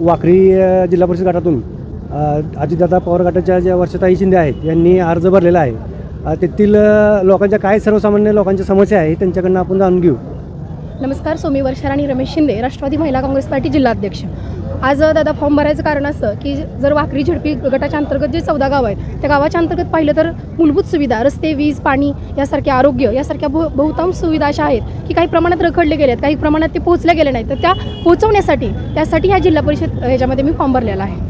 वाखरी जिल्हा परिषद गटातून अजितदादा पवार गटाच्या ज्या वर्षताई शिंदे आहेत यांनी अर्ज भरलेला आहे. तेथील लोकांच्या काय सर्वसामान्य लोकांच्या समस्या आहे त्यांच्याकडनं आपण जाणून घेऊ. नमस्कार सोमी आणि रमेश शिंदे राष्ट्रवादी महिला काँग्रेस पार्टी जिल्हाध्यक्ष. आज दादा फॉर्म भरायचं कारण असं की जर वाकरी झडपी गटाच्या अंतर्गत जे चौदा गाव आहेत त्या गावाच्या अंतर्गत पाहिलं तर मूलभूत सुविधा रस्ते वीज पाणी यासारख्या आरोग्य यासारख्या बहु बहुतांश सुविधा अशा आहेत की काही प्रमाणात रखडले गेले आहेत काही प्रमाणात ते पोहोचले गेले नाहीत. तर त्या पोहोचवण्यासाठी त्यासाठी ह्या जिल्हा परिषद ह्याच्यामध्ये मी फॉर्म भरलेला आहे.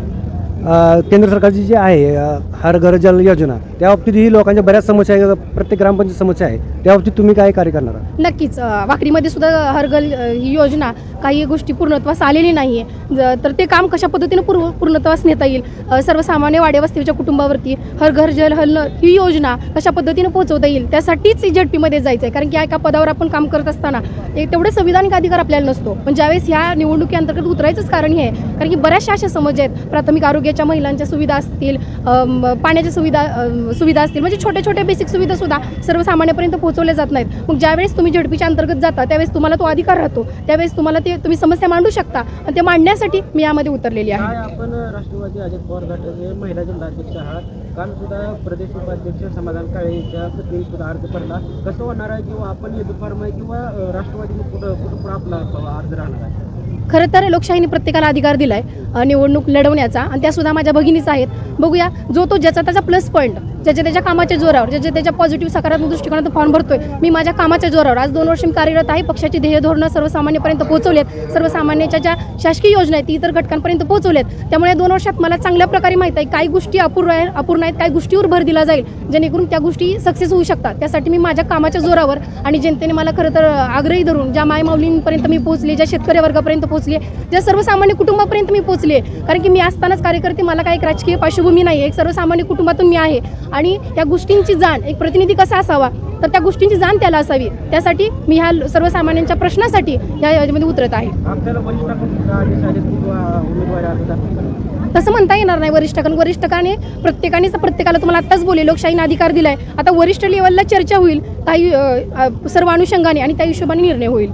केंद्र सरकारची जी आहे हर घर जल योजना त्या बाबतीत ही लोकांच्या बऱ्याच समस्या आहे प्रत्येक ग्रामपंचायत समस्या आहे. त्या बाबतीत तुम्ही काय कार्य करणार आहात? नक्कीच. वाकडीमध्ये सुद्धा हरगल ही योजना काही गोष्टी पूर्णत्वास आलेली नाही आहे तर ते काम कशा पद्धतीनं पूर्व पूर्णत्वास नेता येईल? सर्वसामान्य वाड्यावस्तीच्या कुटुंबावरती हर घर जल हल ही योजना कशा पद्धतीनं पोहोचवता येईल? त्यासाठीच जेडपीमध्ये जायचं आहे कारण की एका पदावर आपण काम करत असताना एक तेवढे संविधानिक अधिकार आपल्याला नसतो. पण ज्यावेळेस ह्या निवडणुकीअंतर्गत उतरायचंच कारण हे आहे. कारण की बऱ्याचशा अशा समज आहेत. प्राथमिक आरोग्य आरोग्याच्या महिलांच्या सुविधा असतील पाण्याच्या सुविधा सुविधा असतील म्हणजे छोट्या छोट्या बेसिक सुविधा सुद्धा सर्वसामान्यपर्यंत पोहोचवल्या जात नाहीत. मग ज्यावेळेस तुम्ही झडपीच्या अंतर्गत जाता त्यावेळेस तुम्हाला तो अधिकार राहतो. त्यावेळेस तुम्हाला ते तुम्ही समस्या मांडू शकता. आणि ते मांडण्यासाठी मी यामध्ये उतरलेली आहे. आपण राष्ट्रवादी अजित पवार गटाचे महिला जिल्हाध्यक्ष आहात? काल सुद्धा प्रदेश उपाध्यक्ष समाधान काळेच्या पत्नी सुद्धा अर्ज भरला कसं होणार आहे? किंवा आपण युद्ध फार्म किंवा राष्ट्रवादी कुठं कुठं आपला अर्ज राहणार आहे? खरं तर लोकशाहीने प्रत्येकाला अधिकार दिलाय आहे निवडणूक लढवण्याचा. आणि त्या सुद्धा माझ्या भगिनीच आहेत. बघूया जो तो ज्याचा त्याचा प्लस पॉईंट ज्याच्या त्याच्या कामाच्या जोरावर ज्याच्या त्याच्या पॉझिटिव्ह सकारात्मक दृष्टिकोनातून फॉर्म भरतोय मी माझ्या कामाच्या जोरावर आज दोन वर्ष मी कार्यरत आहे पक्षाची ध्येय धोरणं सर्वसामान्यपर्यंत पोहोचवलेत सर्वसामान्याच्या ज्या शासकीय योजना आहेत ती इतर घटकांपर्यंत पोहोचवलेत. त्यामुळे दोन वर्षात मला चांगल्या प्रकारे माहीत आहे काही गोष्टी अपूर्ण आहे अपूर्ण आहेत काही गोष्टीवर भर दिला जाईल जेणेकरून त्या गोष्टी सक्सेस होऊ शकतात. त्यासाठी मी माझ्या कामाच्या जोरावर आणि जनतेने मला खरं तर आग्रही धरून ज्या मायमाऊलींपर्यंत मी पोहोचले ज्या शेतकरी वर्गापर्यंत पोहोचले ज्या सर्वसामान्य कुटुंबापर्यंत मी पोहोचले कारण की मी असतानाच कार्यकर्ते मला काही एक राजकीय पार्श्वभूमी नाही एक सर्वसामान्य कुटुंबातून मी आहे. आणि या गोष्टींची जाण एक प्रतिनिधी कसा असावा? तर त्या गोष्टींची जाण त्याला असावी. त्यासाठी मी ह्या सर्वसामान्यांच्या प्रश्नासाठी या याच्यामध्ये उतरत आहे. तसं म्हणता येणार नाही वरिष्ठाकडून वरिष्ठकाने प्रत्येकाने प्रत्येकाला तुम्हाला आत्ताच बोले लोकशाहीने अधिकार दिलाय. आता वरिष्ठ लेवलला चर्चा होईल. काही सर्व अनुषंगाने आणि त्या हिशोबाने निर्णय होईल.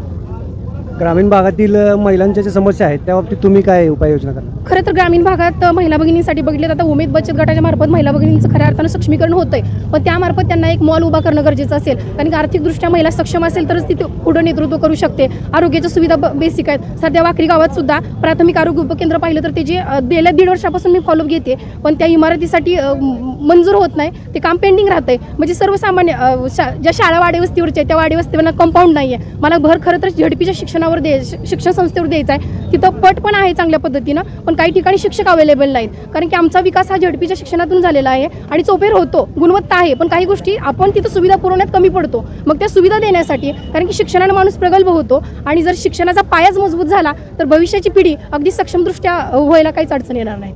ग्रामीण भागातील महिलांच्या ज्या समस्या आहेत त्या बाबतीत तुम्ही काय उपाययोजना करणार खरं तर ग्रामीण भागात महिला भगिनींसाठी बघितलं तर आता उमेद बचत गटाच्या मार्फत महिला भगिनींचं खऱ्या अर्थानं सक्षमीकरण होतंय. पण त्यामार्फत त्यांना एक मॉल उभा करणं गरजेचं असेल. कारण की आर्थिकदृष्ट्या महिला सक्षम असेल तरच ती पुढं नेतृत्व करू शकते. आरोग्याच्या सुविधा बेसिक आहेत. सध्या वाकरी गावात सुद्धा प्राथमिक आरोग्य उपकेंद्र पाहिलं तर ते जे गेल्या दीड वर्षापासून मी फॉलोअप घेते पण त्या इमारतीसाठी मंजूर होत नाही. ते काम पेंडिंग राहतंय. म्हणजे सर्वसामान्य ज्या शाळा वाडेवस्तीवरच्या आहेत, त्या वाडेवस्तीवर कंपाऊंड नाही आहे मला भर खरं तर झडपीच्या शिक्षणावर दे शिक्षण संस्थेवर द्यायचा आहे. तिथं पट पण आहे चांगल्या पद्धतीनं पण काही ठिकाणी शिक्षक अवेलेबल नाहीत. कारण की आमचा विकास हा झडपीच्या शिक्षणातून झालेला आहे आणि चोपेर होतो गुणवत्ता आहे पण काही गोष्टी आपण तिथं सुविधा पुरवण्यात कमी पडतो. मग त्या सुविधा देण्यासाठी कारण की शिक्षणानं माणूस प्रगल्भ होतो आणि जर शिक्षणाचा पायाच मजबूत झाला तर भविष्याची पिढी अगदी सक्षमदृष्ट्या व्हायला काहीच अडचण येणार नाही.